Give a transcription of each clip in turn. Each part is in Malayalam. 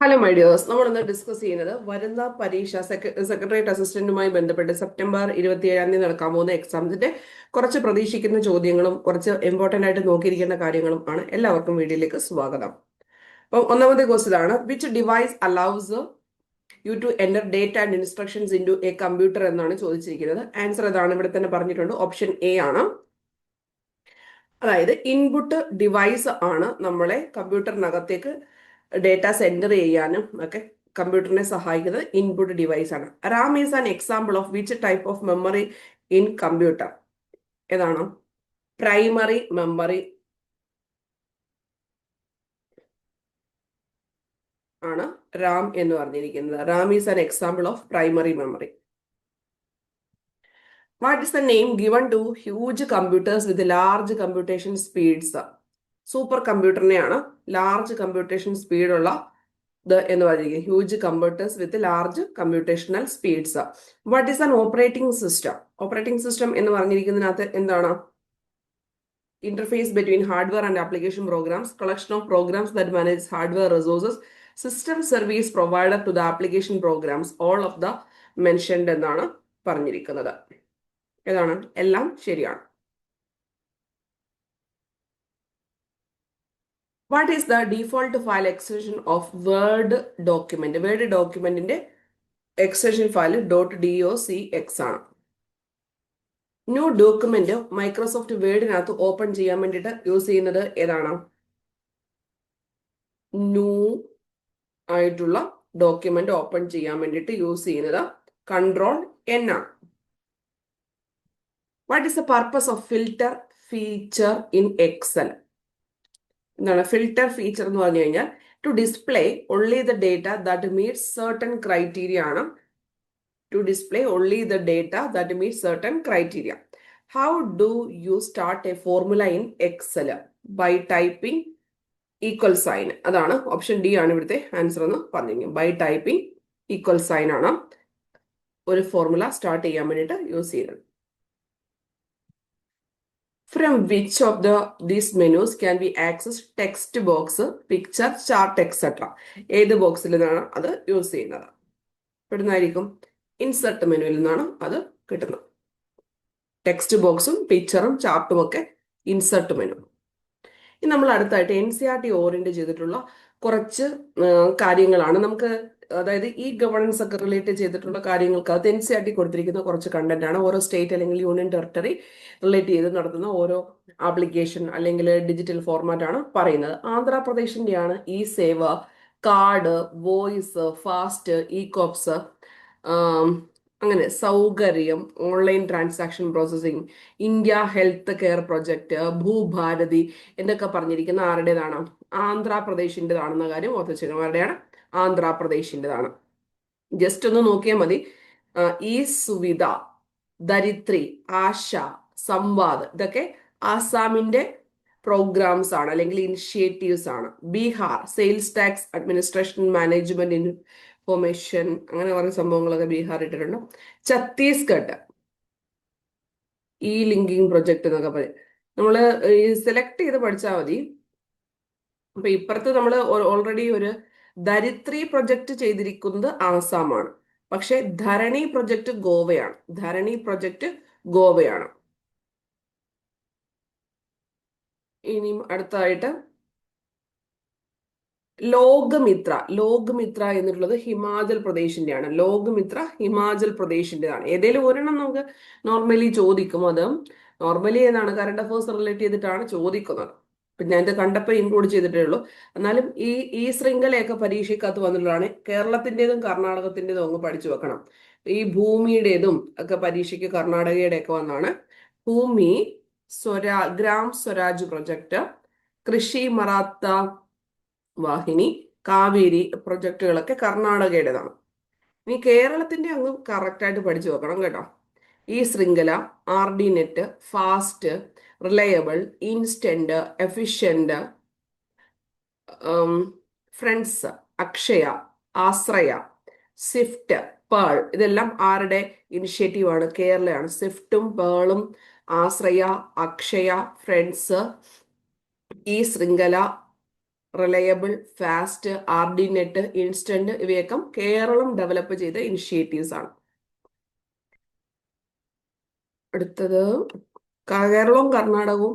ഹലോ മൈ ഡിയേഴ്സ് നമ്മൾ ഇന്ന് ഡിസ്കസ് ചെയ്യുന്നത് വരുന്ന പരീക്ഷ സെക്രട്ടേറിയറ്റ് അസിസ്റ്റന്റുമായി ബന്ധപ്പെട്ട് സെപ്റ്റംബർ ഇരുപത്തിയേഴാം തീയതി നടക്കാൻ പോകുന്ന എക്സാംസിന്റെ കുറച്ച് പ്രതീക്ഷിക്കുന്ന ചോദ്യങ്ങളും കുറച്ച് ഇമ്പോർട്ടന്റ് ആയിട്ട് നോക്കിയിരിക്കേണ്ട കാര്യങ്ങളും ആണ് എല്ലാവർക്കും വീഡിയോയിലേക്ക് സ്വാഗതം. അപ്പം ഒന്നാമത്തെ ക്വസ്റ്റ്യൻ ആണ് which device allows you to enter data and instructions into a computer എന്നാണ് ചോദിച്ചിരിക്കുന്നത്. ആൻസർ അതാണ് ഇവിടെ തന്നെ പറഞ്ഞിട്ടുണ്ട്. ഓപ്ഷൻ എ ആണ്. അതായത് ഇൻപുട്ട് ഡിവൈസ് ആണ് നമ്മളെ കമ്പ്യൂട്ടറിനകത്തേക്ക് ഡേറ്റ സെന്റർ ചെയ്യാനും ഒക്കെ കമ്പ്യൂട്ടറിനെ സഹായിക്കുന്നത് ഇൻപുട്ട് ഡിവൈസ് ആണ്. RAM is an example of which type of memory in computer ഏതാണ്? പ്രൈമറി മെമ്മറി ആണ് റാം എന്ന് പറഞ്ഞിരിക്കുന്നത്. RAM is an example of primary memory what is the name given to huge computers with large computation speeds super കമ്പ്യൂട്ടറിനെയാണ് large computation സ്പീഡുള്ള ദ എന്ന് പറയുന്നത് huge computers with large computational speeds what is an operating system operating system എന്ന് പറഞ്ഞിരിക്കുന്നതിനകത്ത് എന്താണ്? Interface between hardware and application programs collection of programs that manage hardware resources system service provider to the application programs all of the mentioned എന്നാണ് പറഞ്ഞിരിക്കുന്നത്. എന്താണ് എല്ലാം ശരിയാണ്. What is the default file extension of word document word ഡോക്യുമെന്റിന്റെ extension file dot D O C X ആണ്. ന്യൂ ഡോക്യുമെന്റ് മൈക്രോസോഫ്റ്റ് വേർഡിനകത്ത് ഓപ്പൺ ചെയ്യാൻ വേണ്ടിയിട്ട് യൂസ് ചെയ്യുന്നത് ഏതാണ്? ന്യൂ ആയിട്ടുള്ള ഡോക്യുമെന്റ് ഓപ്പൺ ചെയ്യാൻ വേണ്ടിയിട്ട് യൂസ് ചെയ്യുന്നത് കൺട്രോൾ എൻ ആണ്. What is the purpose of filter feature in Excel എന്താണ് ഫിൽറ്റർ ഫീച്ചർ എന്ന് പറഞ്ഞു കഴിഞ്ഞാൽ to display only the data that meet certain criteria ആണ്. To display only the data that meet certain criteria how do you start a formula in Excel by typing equal sign അതാണ് ഓപ്ഷൻ ഡി ആണ് ഇവിടുത്തെ ആൻസർ എന്ന് പറഞ്ഞിരിക്കും ബൈ ടൈപ്പിംഗ് ഈക്വൽ സൈൻ ആണ് ഒരു ഫോർമുല സ്റ്റാർട്ട് ചെയ്യാൻ വേണ്ടിയിട്ട് യൂസ് ചെയ്യുന്നത് from which of the these menus can be accessed text box, picture chart etcetera ഏത് ബോക്സിൽ നിന്നാണ് അത് യൂസ് ചെയ്യുന്നത്? ഇവിടുന്നായിരിക്കും ഇൻസെർട്ട് മെനുവിൽ നിന്നാണ് അത് കിട്ടുന്നത്. ടെക്സ്റ്റ് ബോക്സും പിക്ചറും ചാർട്ടും ഒക്കെ ഇൻസെർട്ട് മെനു ഇനി നമ്മൾ അടുത്തായിട്ട് N C R T orient ചെയ്തിട്ടുള്ള കുറച്ച് കാര്യങ്ങളാണ്. നമുക്ക് അതായത് ഈ ഗവർണൻസ് ഒക്കെ റിലേറ്റ് ചെയ്തിട്ടുള്ള കാര്യങ്ങൾക്ക് അത് എൻ സി ആർ ടി കൊടുത്തിരിക്കുന്ന കുറച്ച് കണ്ടന്റ് ആണ്. ഓരോ സ്റ്റേറ്റ് അല്ലെങ്കിൽ യൂണിയൻ ടെറിട്ടറി റിലേറ്റ് ചെയ്ത് നടത്തുന്ന ഓരോ ആപ്ലിക്കേഷൻ അല്ലെങ്കിൽ ഡിജിറ്റൽ ഫോർമാറ്റ് ആണ് പറയുന്നത്. ആന്ധ്രാപ്രദേശിന്റെയാണ് ഈ Seva card voice fast E cops അങ്ങനെ സൗകര്യം online transaction processing India health care project Bhubharati എന്നൊക്കെ പറഞ്ഞിരിക്കുന്ന ആരുടേതാണ്? ആന്ധ്രാപ്രദേശിന്റെതാണെന്ന കാര്യം ഓർത്തിച്ചേക്കണം ആരുടെയാണ്? ആന്ധ്രാപ്രദേശിന്റെതാണ്. ജസ്റ്റ് ഒന്ന് നോക്കിയാൽ മതി. ഈ സുവിധ ദരിത്രി ആശ സംവാദ് ഇതൊക്കെ ആസാമിന്റെ പ്രോഗ്രാംസ് ആണ് അല്ലെങ്കിൽ ഇനിഷ്യേറ്റീവ്സ് ആണ്. Bihar sales tax administration management information അങ്ങനെ കുറേ സംഭവങ്ങളൊക്കെ ബീഹാർ ഇട്ടിട്ടുണ്ട്. ഛത്തീസ്ഗഡ് ഈ ലിങ്കിങ് പ്രൊജക്ട് എന്നൊക്കെ പറയും. നമ്മൾ സെലക്ട് ചെയ്ത് പഠിച്ചാൽ മതി. അപ്പൊ ഇപ്പുറത്ത് നമ്മൾ ഓൾറെഡി ഒരു ധരിത്രി പ്രൊജക്ട് ചെയ്തിരിക്കുന്നത് ആസാമാണ്. പക്ഷെ ധരണി പ്രൊജക്ട് ഗോവയാണ്. ധരണി പ്രൊജക്ട് ഗോവയാണ്. ഇനിയും അടുത്തായിട്ട് ലോകമിത്ര. ലോകമിത്ര എന്നുള്ളത് ഹിമാചൽ പ്രദേശിന്റെയാണ്. ലോകമിത്ര ഹിമാചൽ പ്രദേശിന്റെതാണ്. ഏതെങ്കിലും ഒരെണ്ണം നമുക്ക് നോർമലി ചോദിക്കും. അത് നോർമലി ഏതാണ്? കറണ്ട് അഫേഴ്സ് റിലേറ്റ് ചെയ്തിട്ടാണ് ചോദിക്കുന്നത്. ഇപ്പം ഞാൻ ഇത് കണ്ടപ്പോൾ ഇൻക്ലൂഡ് ചെയ്തിട്ടേ ഉള്ളൂ. എന്നാലും ഈ ഈ ശൃംഖലയൊക്കെ പരീക്ഷയ്ക്കകത്ത് വന്നിട്ടുള്ളതാണ് കേരളത്തിന്റെതും കർണാടകത്തിന്റെതും അങ്ങ് പഠിച്ചു വെക്കണം. ഈ ഭൂമിയുടേതും ഒക്കെ പരീക്ഷയ്ക്ക് കർണാടകയുടെ ഒക്കെ വന്നാണ് ഭൂമി സ്വരാ ഗ്രാം സ്വരാജ് പ്രൊജക്ട് കൃഷി മറാത്ത വാഹിനി കാവേരി പ്രൊജക്ടുകളൊക്കെ കർണാടകയുടേതാണ്. ഇനി കേരളത്തിന്റെ അങ്ങ് കറക്റ്റായിട്ട് പഠിച്ചു വെക്കണം കേട്ടോ. ഈ ശൃംഖല ആർഡിനെറ്റ് fast reliable instant efficient friends Akshaya Ashraya swift pearl ഇതെല്ലാം ആരുടെ ഇനിഷ്യേറ്റീവാണ്? കേരളയാണ്. സ്വിഫ്റ്റും പേളും ആശ്രയ അക്ഷയ ഫ്രണ്ട്സ് ഈ ശൃംഖല റിലയബിൾ ഫാസ്റ്റ് ആർഡിനെറ്റ് ഇൻസ്റ്റന്റ് ഇവയൊക്കെ കേരളം ഡെവലപ്പ് ചെയ്ത ഇനിഷ്യേറ്റീവ്സ് ആണ്. അടുത്തത് കേരളവും കർണാടകവും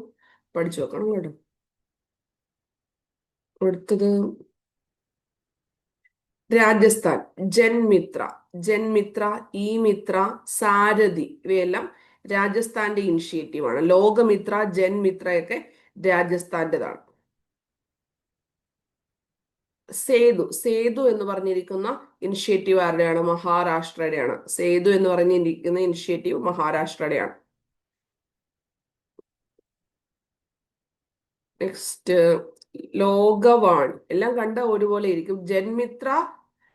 പഠിച്ചു വെക്കണം കേട്ടോ. അടുത്തത് രാജസ്ഥാൻ ജൻമിത്ര ജൻമിത്ര ഈ മിത്ര സാരഥി ഇവയെല്ലാം രാജസ്ഥാന്റെ ഇനിഷ്യേറ്റീവ് ആണ്. ലോകമിത്ര ജൻമിത്രയൊക്കെ രാജസ്ഥാന്റേതാണ്. സേതു സേതു എന്ന് പറഞ്ഞിരിക്കുന്ന ഇനിഷ്യേറ്റീവ് ആരുടെയാണ് മഹാരാഷ്ട്രയുടെയാണ്. സേതു എന്ന് പറഞ്ഞിരിക്കുന്ന ഇനിഷ്യേറ്റീവ് മഹാരാഷ്ട്രയുടെയാണ്. നെക്സ്റ്റ് ലോകവാണി എല്ലാം കണ്ട ഒരുപോലെ ഇരിക്കും. ജന്മിത്ര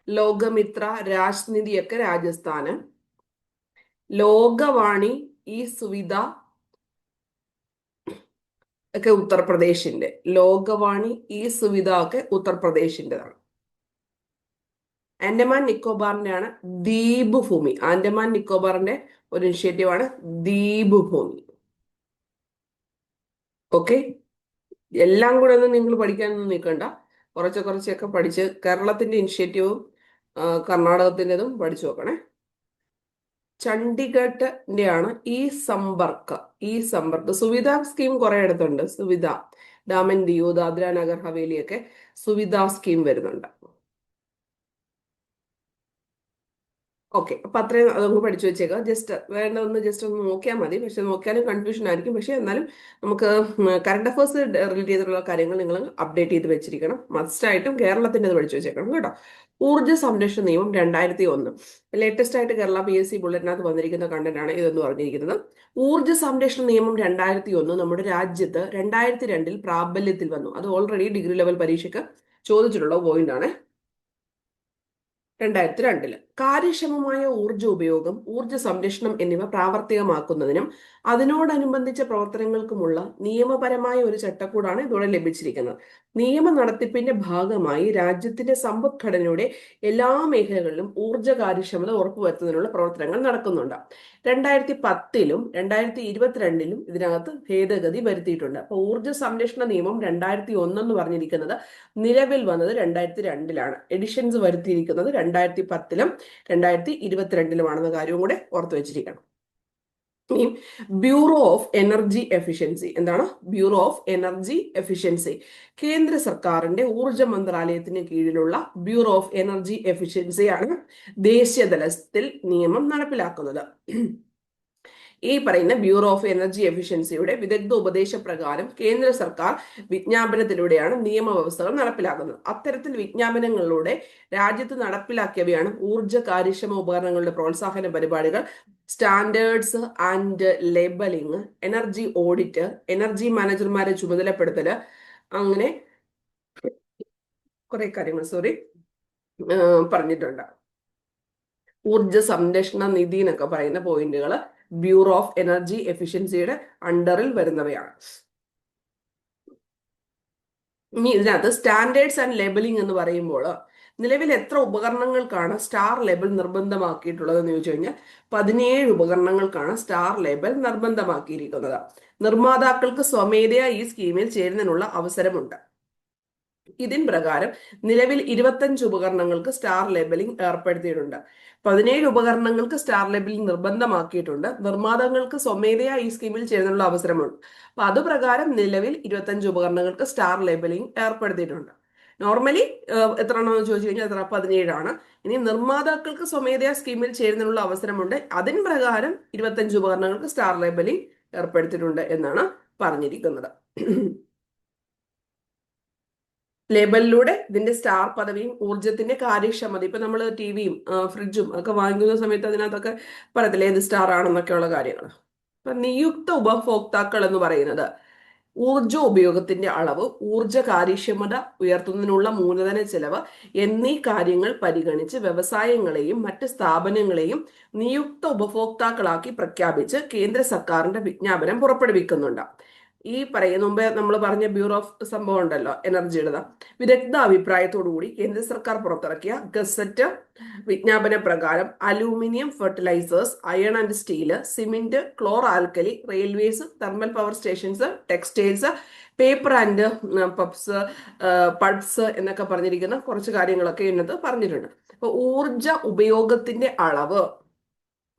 ലോകമിത്ര രാജ്നിധിയൊക്കെ രാജസ്ഥാന്. ലോകവാണി ഈ സുവിധ ഒക്കെ ഉത്തർപ്രദേശിന്റെ. ലോകവാണി ഈ സുവിധ ഒക്കെ ഉത്തർപ്രദേശിന്റെതാണ് ആൻഡമാൻ നിക്കോബാറിന്റെ ആണ് ദ്വീപ് ഭൂമി ആൻഡമാൻ നിക്കോബാറിന്റെ ഒരു ഇനിഷ്യേറ്റീവ് ആണ് ദ്വീപ് ഭൂമി ഓക്കെ? എല്ലാം കൂടെ ഒന്നും നിങ്ങൾ പഠിക്കാനൊന്നും നിൽക്കണ്ട. കുറച്ച് കുറച്ചൊക്കെ പഠിച്ച് കേരളത്തിന്റെ ഇനിഷ്യേറ്റീവും കർണാടകത്തിന്റെതും പഠിച്ചു നോക്കണേ. ചണ്ഡീഗഡിന്റെ ആണ് ഈ സമ്പർക്ക ഈ സമ്പർക്ക. സുവിധ സ്കീം കുറെ എടുത്തുണ്ട് സുവിധ ഡാമൻ ദിയു ദാദ്ര നഗർ ഹവേലി ഒക്കെ സുവിധ സ്കീം വരുന്നുണ്ട്. ഓക്കെ അപ്പൊ അത്രയും അതൊന്ന് പഠിച്ചു വെച്ചേക്കാം. ജസ്റ്റ് വേണ്ട ഒന്ന് ജസ്റ്റ് ഒന്ന് നോക്കിയാൽ മതി. പക്ഷെ നോക്കിയാലും കൺഫ്യൂഷൻ ആയിരിക്കും. പക്ഷെ എന്നാലും നമുക്ക് കറണ്ട് അഫേഴ്സ് റിലേറ്റ് ചെയ്തിട്ടുള്ള കാര്യങ്ങൾ നിങ്ങൾ അപ്ഡേറ്റ് ചെയ്ത് വെച്ചിരിക്കണം. മസ്റ്റായിട്ടും കേരളത്തിന്റെ പഠിച്ചു വെച്ചേക്കണം കേട്ടോ. ഊർജ സംരക്ഷണ നിയമം രണ്ടായിരത്തി ഒന്ന് ലേറ്റസ്റ്റ് ആയിട്ട് കേരള പി എസ് സി ബുള്ളറ്റിനകത്ത് വന്നിരിക്കുന്ന കണ്ടന്റ് ആണ് ഇതെന്ന് പറഞ്ഞിരിക്കുന്നത്. ഊർജ സംരക്ഷണ നിയമം രണ്ടായിരത്തി ഒന്ന് നമ്മുടെ രാജ്യത്ത് രണ്ടായിരത്തി രണ്ടിൽ പ്രാബല്യത്തിൽ വന്നു. അത് ഓൾറെഡി ഡിഗ്രി ലെവൽ പരീക്ഷയ്ക്ക് ചോദിച്ചിട്ടുള്ള പോയിന്റ് ആണ്. രണ്ടായിരത്തി രണ്ടിൽ കാര്യക്ഷമമായ ഊർജ ഉപയോഗം ഊർജ സംരക്ഷണം എന്നിവ പ്രാവർത്തികമാക്കുന്നതിനും അതിനോടനുബന്ധിച്ച പ്രവർത്തനങ്ങൾക്കുമുള്ള നിയമപരമായ ഒരു ചട്ടക്കൂടാണ് ഇതോടെ ലഭിച്ചിരിക്കുന്നത്. നിയമ നടത്തിപ്പിന്റെ ഭാഗമായി രാജ്യത്തിന്റെ സമ്പദ്ഘടനയുടെ എല്ലാ മേഖലകളിലും ഊർജ കാര്യക്ഷമത ഉറപ്പുവരുത്തുന്നതിനുള്ള പ്രവർത്തനങ്ങൾ നടക്കുന്നുണ്ട്. രണ്ടായിരത്തി പത്തിലും രണ്ടായിരത്തി ഇരുപത്തിരണ്ടിലും ഇതിനകത്ത് ഭേദഗതി വരുത്തിയിട്ടുണ്ട്. അപ്പോൾ ഊർജ സംരക്ഷണ നിയമം രണ്ടായിരത്തി ഒന്നെന്ന് പറഞ്ഞിരിക്കുന്നത് നിലവിൽ വന്നത് രണ്ടായിരത്തി രണ്ടിലാണ് എഡിഷൻസ് വരുത്തിയിരിക്കുന്നത് രണ്ടായിരത്തി പത്തിലും രണ്ടായിരത്തി ഇരുപത്തിരണ്ടിലുമാണെന്ന കാര്യവും കൂടെ ഓർത്തു വെച്ചിരിക്കണം. ബ്യൂറോ ഓഫ് എനർജി എഫിഷ്യൻസി എന്താണ്? ബ്യൂറോ ഓഫ് എനർജി എഫിഷ്യൻസി കേന്ദ്ര സർക്കാരിന്റെ ഊർജ മന്ത്രാലയത്തിന് കീഴിലുള്ള ബ്യൂറോ ഓഫ് എനർജി എഫിഷ്യൻസിയാണ് ദേശീയ തലത്തിൽ നിയമം നടപ്പിലാക്കുന്നത്. ഈ പറയുന്ന ബ്യൂറോ ഓഫ് എനർജി എഫിഷ്യൻസിയുടെ വിദഗ്ധ ഉപദേശപ്രകാരം കേന്ദ്ര സർക്കാർ വിജ്ഞാപനത്തിലൂടെയാണ് നിയമവ്യവസ്ഥകൾ നടപ്പിലാക്കുന്നത്. അത്തരത്തിൽ വിജ്ഞാപനങ്ങളിലൂടെ രാജ്യത്ത് നടപ്പിലാക്കിയവയാണ് ഊർജ കാര്യക്ഷമ ഉപകരണങ്ങളുടെ പ്രോത്സാഹന പരിപാടികൾ standards and labelling energy audit energy മാനേജർമാരെ ചുമതലപ്പെടുത്തൽ അങ്ങനെ കുറെ കാര്യങ്ങൾ സോറി പറഞ്ഞിട്ടുണ്ട്. ഊർജ സംരക്ഷണ നിധി എന്നൊക്കെ പറയുന്ന പോയിന്റുകൾ ബ്യൂറോ ഓഫ് എനർജി എഫിഷ്യൻസിയുടെ അണ്ടറിൽ വരുന്നവയാണ്. ഇനി ഇതിനകത്ത് സ്റ്റാൻഡേർഡ്സ് ആൻഡ് ലേബലിംഗ് എന്ന് പറയുമ്പോൾ നിലവിൽ എത്ര ഉപകരണങ്ങൾക്കാണ് സ്റ്റാർ ലേബൽ നിർബന്ധമാക്കിയിട്ടുള്ളത് എന്ന് ചോദിച്ചു കഴിഞ്ഞാൽ പതിനേഴ് ഉപകരണങ്ങൾക്കാണ് സ്റ്റാർ ലേബൽ നിർബന്ധമാക്കിയിരിക്കുന്നത്. നിർമ്മാതാക്കൾക്ക് സ്വമേധയാ ഈ സ്കീമിൽ ചേരുന്നതിനുള്ള അവസരമുണ്ട്. ഇതിൻ പ്രകാരം നിലവിൽ ഇരുപത്തഞ്ച് ഉപകരണങ്ങൾക്ക് സ്റ്റാർ ലേബലിംഗ് ഏർപ്പെടുത്തിയിട്ടുണ്ട്. പതിനേഴ് ഉപകരണങ്ങൾക്ക് സ്റ്റാർ ലേബലിംഗ് നിർബന്ധമാക്കിയിട്ടുണ്ട്. നിർമ്മാതാക്കൾക്ക് സ്വമേധയാ ഈ സ്കീമിൽ ചേരുന്നുള്ള അവസരമുണ്ട്. അപ്പൊ അത് പ്രകാരം നിലവിൽ ഇരുപത്തഞ്ച് ഉപകരണങ്ങൾക്ക് സ്റ്റാർ ലേബലിംഗ് ഏർപ്പെടുത്തിയിട്ടുണ്ട്. നോർമലി എത്ര എണ്ണമെന്ന് ചോദിച്ചു കഴിഞ്ഞാൽ എത്ര? പതിനേഴാണ് ഇനി നിർമ്മാതാക്കൾക്ക് സ്വമേധയാ സ്കീമിൽ ചേരുന്നതിനുള്ള അവസരമുണ്ട്. അതിൻ പ്രകാരം ഇരുപത്തഞ്ച് ഉപകരണങ്ങൾക്ക് സ്റ്റാർ ലേബലിംഗ് ഏർപ്പെടുത്തിയിട്ടുണ്ട് എന്നാണ് പറഞ്ഞിരിക്കുന്നത്. ലേബലിലൂടെ ഇതിന്റെ സ്റ്റാർ പദവിയും ഊർജത്തിന്റെ കാര്യക്ഷമത ഇപ്പൊ നമ്മൾ ടി വിയും ഫ്രിഡ്ജും ഒക്കെ വാങ്ങിക്കുന്ന സമയത്ത് അതിനകത്തൊക്കെ പറയത്തില്ല ഏത് സ്റ്റാർ ആണെന്നൊക്കെയുള്ള കാര്യങ്ങൾ അപ്പൊ നിയുക്ത ഉപഭോക്താക്കൾ എന്ന് പറയുന്നത് ഊർജ ഉപയോഗത്തിന്റെ അളവ് ഊർജ കാര്യക്ഷമത ഉയർത്തുന്നതിനുള്ള മൂലധന ചെലവ് എന്നീ കാര്യങ്ങൾ പരിഗണിച്ച് വ്യവസായങ്ങളെയും മറ്റ് സ്ഥാപനങ്ങളെയും നിയുക്ത ഉപഭോക്താക്കളാക്കി പ്രഖ്യാപിച്ച് കേന്ദ്ര സർക്കാരിന്റെ വിജ്ഞാപനം പുറപ്പെടുവിക്കുന്നുണ്ട്. ഈ പറയുന്ന മുമ്പേ നമ്മൾ പറഞ്ഞ ബ്യൂറോ ഓഫ് സംഭവം ഉണ്ടല്ലോ എനർജിയുടെ വിദഗ്ധ അഭിപ്രായത്തോടു കൂടി? കേന്ദ്ര സർക്കാർ പുറത്തിറക്കിയ ഗസറ്റ് വിജ്ഞാപന പ്രകാരം aluminium fertilisers iron and steel cement chlor alkali railways thermal power stations textiles paper and pubs pulps എന്നൊക്കെ പറഞ്ഞിരിക്കുന്ന കുറച്ച് കാര്യങ്ങളൊക്കെ ഇന്നത് പറഞ്ഞിട്ടുണ്ട്. അപ്പൊ ഊർജ ഉപയോഗത്തിന്റെ അളവ്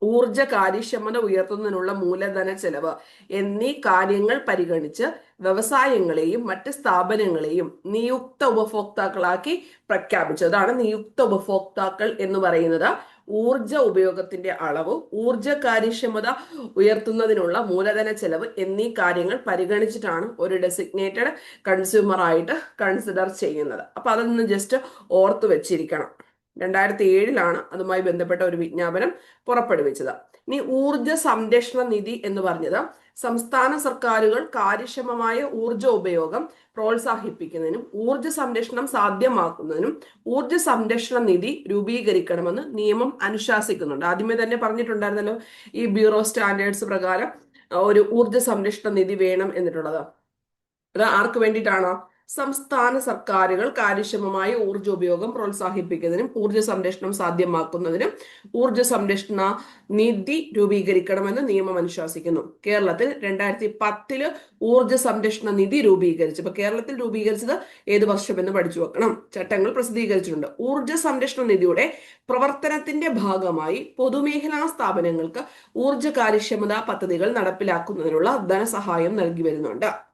ഊർജ കാര്യക്ഷമത ഉയർത്തുന്നതിനുള്ള മൂലധന ചെലവ് എന്നീ കാര്യങ്ങൾ പരിഗണിച്ച് വ്യവസായങ്ങളെയും മറ്റ് സ്ഥാപനങ്ങളെയും നിയുക്ത ഉപഭോക്താക്കളാക്കി പ്രഖ്യാപിച്ചതാണ്. നിയുക്ത ഉപഭോക്താക്കൾ എന്ന് പറയുന്നത് ഊർജ ഉപയോഗത്തിന്റെ അളവ് ഊർജ കാര്യക്ഷമത ഉയർത്തുന്നതിനുള്ള മൂലധന ചെലവ് എന്നീ കാര്യങ്ങൾ പരിഗണിച്ചിട്ടാണ് ഒരു ഡെസിഗ്നേറ്റഡ് കൺസ്യൂമർ ആയിട്ട് കൺസിഡർ ചെയ്യുന്നത്. അപ്പൊ അതൊന്ന് ജസ്റ്റ് ഓർത്തു വെച്ചിരിക്കണം. രണ്ടായിരത്തി ഏഴിലാണ് അതുമായി ബന്ധപ്പെട്ട ഒരു വിജ്ഞാപനം പുറപ്പെടുവിച്ചത്. ഇനി ഊർജ സംരക്ഷണ നിധി എന്ന് പറഞ്ഞത് സംസ്ഥാന സർക്കാരുകൾ കാര്യക്ഷമമായ ഊർജ ഉപയോഗം പ്രോത്സാഹിപ്പിക്കുന്നതിനും ഊർജ സംരക്ഷണം സാധ്യമാക്കുന്നതിനും ഊർജ സംരക്ഷണ നിധി രൂപീകരിക്കണമെന്ന് നിയമം അനുശാസിക്കുന്നുണ്ട്. ആദ്യമേ തന്നെ പറഞ്ഞിട്ടുണ്ടായിരുന്നല്ലോ ഈ ബ്യൂറോ സ്റ്റാൻഡേർഡ്സ് പ്രകാരം ഒരു ഊർജ സംരക്ഷണ നിധി വേണം എന്നിട്ടുള്ളത്. അത് ആർക്ക് വേണ്ടിയിട്ടാണോ? സംസ്ഥാന സർക്കാരുകൾ കാര്യക്ഷമമായ ഊർജ ഉപയോഗം പ്രോത്സാഹിപ്പിക്കുന്നതിനും ഊർജ സംരക്ഷണം സാധ്യമാക്കുന്നതിനും ഊർജ സംരക്ഷണ നിധി രൂപീകരിക്കണമെന്ന് നിയമം അനുശാസിക്കുന്നു. കേരളത്തിൽ രണ്ടായിരത്തി പത്തിൽ ഊർജ സംരക്ഷണ നിധി രൂപീകരിച്ചു. ഇപ്പൊ കേരളത്തിൽ രൂപീകരിച്ചത് ഏത് വർഷമെന്ന് പഠിച്ചു വെക്കണം. ചട്ടങ്ങൾ പ്രസിദ്ധീകരിച്ചിട്ടുണ്ട്. ഊർജ സംരക്ഷണ നിധിയുടെ പ്രവർത്തനത്തിന്റെ ഭാഗമായി പൊതുമേഖലാ സ്ഥാപനങ്ങൾക്ക് ഊർജ കാര്യക്ഷമതാ പദ്ധതികൾ നടപ്പിലാക്കുന്നതിനുള്ള ധനസഹായം നൽകി വരുന്നുണ്ട്.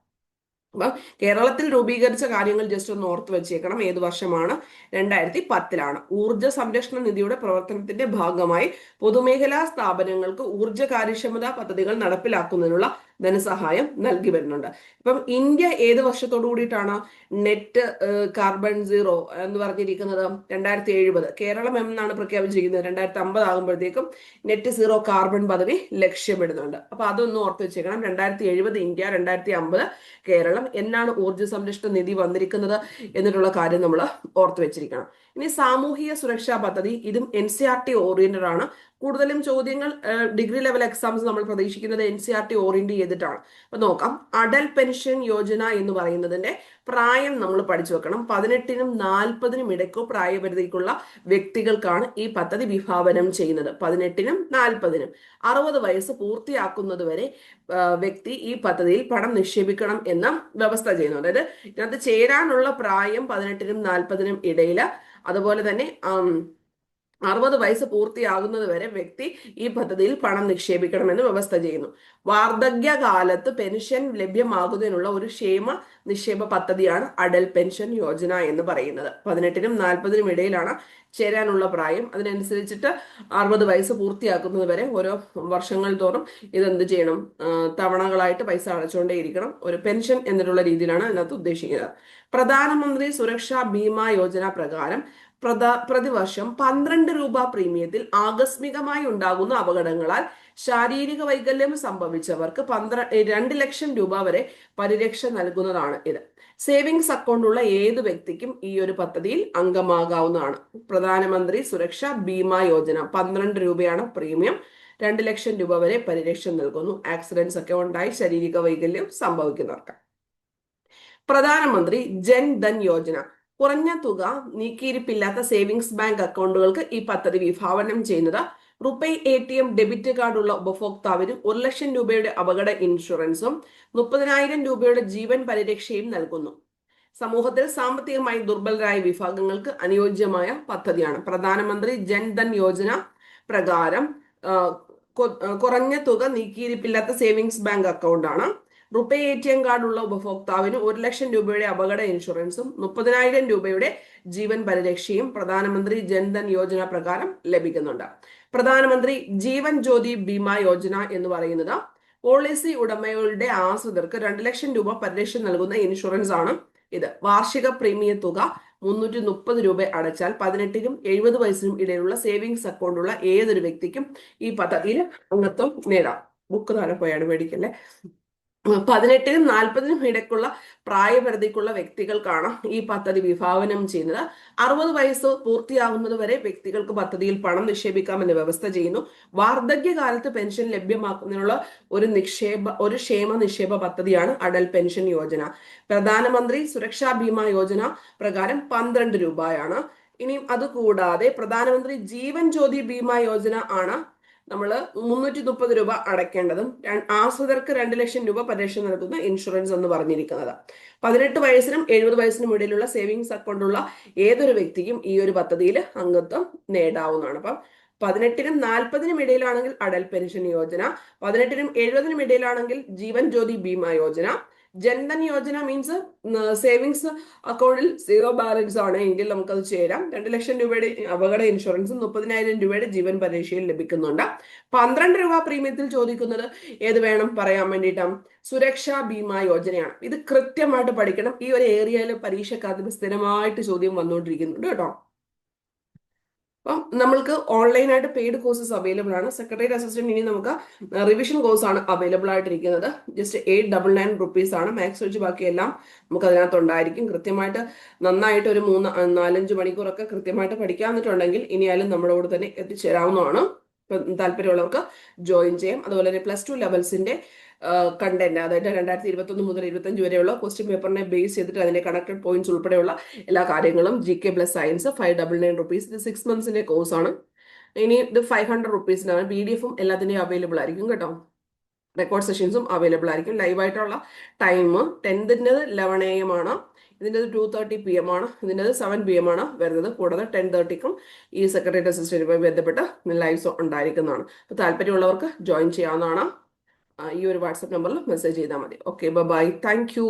അപ്പം കേരളത്തിൽ രൂപീകരിച്ച കാര്യങ്ങൾ ജസ്റ്റ് ഒന്ന് ഓർത്ത് വെച്ചേക്കണം. ഏത് വർഷമാണ്? രണ്ടായിരത്തി പത്തിലാണ് ഊർജ സംരക്ഷണ നിധിയുടെ പ്രവർത്തനത്തിന്റെ ഭാഗമായി പൊതുമേഖലാ സ്ഥാപനങ്ങൾക്ക് ഊർജ കാര്യക്ഷമതാ പദ്ധതികൾ നടപ്പിലാക്കുന്നതിനുള്ള ധനസഹായം നൽകി വരുന്നുണ്ട്. ഇപ്പം ഇന്ത്യ ഏത് വർഷത്തോടു കൂടിയിട്ടാണ് നെറ്റ് കാർബൺ സീറോ എന്ന് പറഞ്ഞിരിക്കുന്നത്? രണ്ടായിരത്തി എഴുപത് കേരളം എന്നാണ് പ്രഖ്യാപിച്ചിരിക്കുന്നത്. രണ്ടായിരത്തി അമ്പത് ആകുമ്പോഴത്തേക്കും നെറ്റ് സീറോ കാർബൺ പദവി ലക്ഷ്യമിടുന്നുണ്ട്. അപ്പൊ അതൊന്നും ഓർത്ത് വെച്ചേക്കണം. രണ്ടായിരത്തി എഴുപത് ഇന്ത്യ രണ്ടായിരത്തി അമ്പത് കേരളം എന്നാണ് ഊർജ സംരക്ഷണ നിധി വന്നിരിക്കുന്നത് എന്നിട്ടുള്ള കാര്യം നമ്മൾ ഓർത്ത് വെച്ചിരിക്കണം. ഇനി സാമൂഹിക സുരക്ഷാ പദ്ധതി ഇതും N C R T oriented ആണ്. കൂടുതലും ചോദ്യങ്ങൾ ഡിഗ്രി ലെവൽ എക്സാംസ് നമ്മൾ പ്രതീക്ഷിക്കുന്നത് N C R T orient ചെയ്തിട്ടാണ്. അപ്പൊ നോക്കാം. അടൽ പെൻഷൻ യോജന എന്ന് പറയുന്നതിന്റെ പ്രായം നമ്മൾ പഠിച്ചു വെക്കണം. പതിനെട്ടിനും നാൽപ്പതിനും ഇടയ്ക്കോ പ്രായപരിധിക്കുള്ള വ്യക്തികൾക്കാണ് ഈ പദ്ധതി വിഭാവനം ചെയ്യുന്നത്. പതിനെട്ടിനും നാൽപ്പതിനും അറുപത് വയസ്സ് പൂർത്തിയാക്കുന്നത് വരെ വ്യക്തി ഈ പദ്ധതിയിൽ പണം നിക്ഷേപിക്കണം എന്ന വ്യവസ്ഥ ചെയ്യുന്നു. അതായത് ഇതിനകത്ത് ചേരാനുള്ള പ്രായം പതിനെട്ടിനും നാൽപ്പതിനും ഇടയിൽ അതുപോലെ തന്നെ അറുപത് വയസ്സ് പൂർത്തിയാകുന്നത് വരെ വ്യക്തി ഈ പദ്ധതിയിൽ പണം നിക്ഷേപിക്കണമെന്ന് വ്യവസ്ഥ ചെയ്യുന്നു. വാർദ്ധക്യകാലത്ത് പെൻഷൻ ലഭ്യമാകുന്നതിനുള്ള ഒരു ക്ഷേമ നിക്ഷേപ പദ്ധതിയാണ് അടൽ പെൻഷൻ യോജന എന്ന് പറയുന്നത്. പതിനെട്ടിനും നാൽപ്പതിനും ഇടയിലാണ് ചേരാനുള്ള പ്രായം. അതിനനുസരിച്ചിട്ട് അറുപത് വയസ്സ് പൂർത്തിയാക്കുന്നത് വരെ ഓരോ വർഷങ്ങൾ തോറും ഇതെന്ത് ചെയ്യണം? തവണകളായിട്ട് പൈസ അടച്ചുകൊണ്ടേയിരിക്കണം. ഒരു പെൻഷൻ എന്നുള്ള രീതിയിലാണ് അതിനകത്ത് ഉദ്ദേശിക്കുന്നത്. പ്രധാനമന്ത്രി സുരക്ഷാ ബീമാ യോജന പ്രകാരം പ്രത പ്രതിവർഷം പന്ത്രണ്ട് രൂപ പ്രീമിയത്തിൽ ആകസ്മികമായി ഉണ്ടാകുന്ന അപകടങ്ങളാൽ ശാരീരിക വൈകല്യം സംഭവിച്ചവർക്ക് പന്ത്രണ്ട് രണ്ട് ലക്ഷം രൂപ വരെ പരിരക്ഷ നൽകുന്നതാണ് ഇത്. സേവിങ്സ് അക്കൗണ്ട് ഉള്ള ഏത് വ്യക്തിക്കും ഈ ഒരു പദ്ധതിയിൽ അംഗമാകാവുന്നതാണ്. പ്രധാനമന്ത്രി സുരക്ഷാ ബീമാ യോജന പന്ത്രണ്ട് രൂപയാണ് പ്രീമിയം. രണ്ട് ലക്ഷം രൂപ വരെ പരിരക്ഷ നൽകുന്നു. ആക്സിഡൻസ് ഒക്കെ ഉണ്ടായി ശാരീരിക വൈകല്യം സംഭവിക്കുന്നവർക്ക്. പ്രധാനമന്ത്രി ജൻ ധൻ യോജന. കുറഞ്ഞ തുക നീക്കിയിരിപ്പില്ലാത്ത സേവിങ്സ് ബാങ്ക് അക്കൗണ്ടുകൾക്ക് ഈ പദ്ധതി വിഭാവനം ചെയ്യുന്നത് RuPay A T M debit കാർഡുള്ള ഉപഭോക്താവിന് ഒരു ലക്ഷം രൂപയുടെ അപകട ഇൻഷുറൻസും മുപ്പതിനായിരം രൂപയുടെ ജീവൻ പരിരക്ഷയും നൽകുന്നു. സമൂഹത്തിൽ സാമ്പത്തികമായി ദുർബലരായ വിഭാഗങ്ങൾക്ക് അനുയോജ്യമായ പദ്ധതിയാണ്. പ്രധാനമന്ത്രി ജൻധൻ യോജന പ്രകാരം കുറഞ്ഞ തുക നീക്കിയിരിപ്പില്ലാത്ത സേവിങ്സ് ബാങ്ക് അക്കൗണ്ടാണ് റുപേ എ ടി എം കാർഡുള്ള ഉപഭോക്താവിന് ഒരു ലക്ഷം രൂപയുടെ അപകട ഇൻഷുറൻസും മുപ്പതിനായിരം രൂപയുടെ ജീവൻ പരിരക്ഷയും പ്രധാനമന്ത്രി ജൻധൻ യോജന പ്രകാരം ലഭിക്കുന്നുണ്ട്. പ്രധാനമന്ത്രി ജീവൻ ജ്യോതി ബീമ യോജന എന്ന് പറയുന്നത് പോളിസി ഉടമകളുടെ ആശ്രിതർക്ക് രണ്ട് ലക്ഷം രൂപ പരിരക്ഷ നൽകുന്ന ഇൻഷുറൻസ് ആണ് ഇത്. വാർഷിക പ്രീമിയ തുക മുന്നൂറ്റി മുപ്പത് രൂപ അടച്ചാൽ പതിനെട്ടിനും എഴുപത് വയസ്സിനും ഇടയിലുള്ള സേവിങ്സ് അക്കൗണ്ടുള്ള ഏതൊരു വ്യക്തിക്കും ഈ പദ്ധതിയിൽ അംഗത്വം നേടാം. ബുക്ക് താഴെ പോയാണ് മേടിക്കല്ലേ? പതിനെട്ടിനും നാൽപ്പതിനും ഇടയ്ക്കുള്ള പ്രായപരിധിക്കുള്ള വ്യക്തികൾക്കാണ് ഈ പദ്ധതി വിഭാവനം ചെയ്യുന്നത്. അറുപത് വയസ്സ് പൂർത്തിയാകുന്നത് വരെ വ്യക്തികൾക്ക് പദ്ധതിയിൽ പണം നിക്ഷേപിക്കാമെന്ന് വ്യവസ്ഥ ചെയ്യുന്നു. വാർദ്ധക്യകാലത്ത് പെൻഷൻ ലഭ്യമാക്കുന്നതിനുള്ള ഒരു നിക്ഷേപ ഒരു ക്ഷേമ നിക്ഷേപ പദ്ധതിയാണ് അടൽ പെൻഷൻ യോജന. പ്രധാനമന്ത്രി സുരക്ഷാ ബീമ യോജന പ്രകാരം പന്ത്രണ്ട് രൂപയാണ്. ഇനിയും അതുകൂടാതെ പ്രധാനമന്ത്രി ജീവൻ ജ്യോതി ബീമ യോജന ആണ് നമ്മൾ മുന്നൂറ്റി മുപ്പത് രൂപ അടയ്ക്കേണ്ടതും ആശ്രിതർക്ക് രണ്ട് ലക്ഷം രൂപ പരിരക്ഷ നൽകുന്ന ഇൻഷുറൻസ് എന്ന് പറഞ്ഞിരിക്കുന്നത്. പതിനെട്ട് വയസ്സിനും എഴുപത് വയസ്സിനും ഇടയിലുള്ള സേവിങ്സ് അക്കൗണ്ടുള്ള ഏതൊരു വ്യക്തിക്കും ഈ ഒരു പദ്ധതിയിൽ അംഗത്വം നേടാവുന്നതാണ്. അപ്പം പതിനെട്ടിനും നാൽപ്പതിനും ഇടയിലാണെങ്കിൽ അടൽ പെൻഷൻ യോജന പതിനെട്ടിനും എഴുപതിനും ഇടയിലാണെങ്കിൽ ജീവൻ ജ്യോതി ബീമ യോജന ജൻധൻ യോജന മീൻസ് സേവിങ്സ് അക്കൗണ്ടിൽ സീറോ ബാലൻസ് ആണ് എങ്കിൽ നമുക്കത് ചേരാം. രണ്ട് ലക്ഷം രൂപയുടെ അപകട ഇൻഷുറൻസും മുപ്പതിനായിരം രൂപയുടെ ജീവൻ പരീക്ഷയിൽ ലഭിക്കുന്നുണ്ട്. പന്ത്രണ്ട് രൂപ പ്രീമിയത്തിൽ ചോദിക്കുന്നത് ഏത് വേണം പറയാൻ വേണ്ടിയിട്ടാണ് സുരക്ഷാ ബീമ യോജനയാണ്. ഇത് കൃത്യമായിട്ട് പഠിക്കണം. ഈ ഒരു ഏരിയയിൽ പരീക്ഷക്കാർക്ക് സ്ഥിരമായിട്ട് ചോദ്യം വന്നുകൊണ്ടിരിക്കുന്നുണ്ട് കേട്ടോ. അപ്പം നമ്മൾക്ക് ഓൺലൈനായിട്ട് പെയ്ഡ് കോഴ്സസ് അവൈലബിൾ ആണ്. സെക്രട്ടറി അസിസ്റ്റന്റ് ഇനി നമുക്ക് റിവിഷൻ കോഴ്സ് ആണ് available ആയിട്ടിരിക്കുന്നത്. Just eight double nine rupees ആണ്. മാത്സ് വെച്ച് ബാക്കിയെല്ലാം നമുക്ക് അതിനകത്ത് ഉണ്ടായിരിക്കും. കൃത്യമായിട്ട് നന്നായിട്ട് ഒരു മൂന്ന് നാലഞ്ച് മണിക്കൂറൊക്കെ കൃത്യമായിട്ട് പഠിക്കാന്നിട്ടുണ്ടെങ്കിൽ ഇനിയാലും നമ്മുടെ കൂടെ തന്നെ എത്തിച്ചേരാവുന്നതാണ്. താല്പര്യമുള്ളവർക്ക് ജോയിൻ ചെയ്യാം. അതുപോലെ തന്നെ പ്ലസ് ടു ലെവൽസിന്റെ കണ്ടന്റ് അതായത് രണ്ടായിരത്തി ഇരുപത്തൊന്ന് മുതൽ ഇരുപത്തഞ്ച് വരെയുള്ള ക്വസ്റ്റ്യൻ പേപ്പറിനെ ബേസ് ചെയ്തിട്ട് അതിന്റെ കണക്റ്റഡ് പോയിന്റ്സ് ഉൾപ്പെടെയുള്ള എല്ലാ കാര്യങ്ങളും G K plus science five double nine rupees ഇത് സിക്സ് മന്ത്സിന്റെ കോഴ്സാണ് ഇനി ഇത് ഫൈവ് ഹൺഡ്രഡ് റുപ്പീസിനാണ് പി ഡി എഫും എല്ലാത്തിന്റെയും അവൈലബിൾ ആയിരിക്കും കേട്ടോ. റെക്കോർഡ് സെഷൻസും അവൈലബിൾ ആയിരിക്കും. ലൈവായിട്ടുള്ള ടൈം ടെൻത്തിന്റെത് ലെവൻ എ എം ആണ്. ഇതിന്റെത് ടു തേർട്ടി പി എം ആണ്. ഇതിന്റെത് സെവൻ പി എം ആണ്. വരുന്നത് കൂടാതെ ടെൻ തേർട്ടിക്കും ഈ സെക്രട്ടറി അസിസ്റ്റന്റുമായി ബന്ധപ്പെട്ട് ലൈവ്സ് ഉണ്ടായിരിക്കുന്നതാണ്. അപ്പോൾ താല്പര്യമുള്ളവർക്ക് ജോയിൻ ചെയ്യാവുന്നതാണ്. ഈ ഒരു വാട്സപ്പ് നമ്പറിൽ മെസ്സേജ് ചെയ്താൽ മതി. Okay bye thank you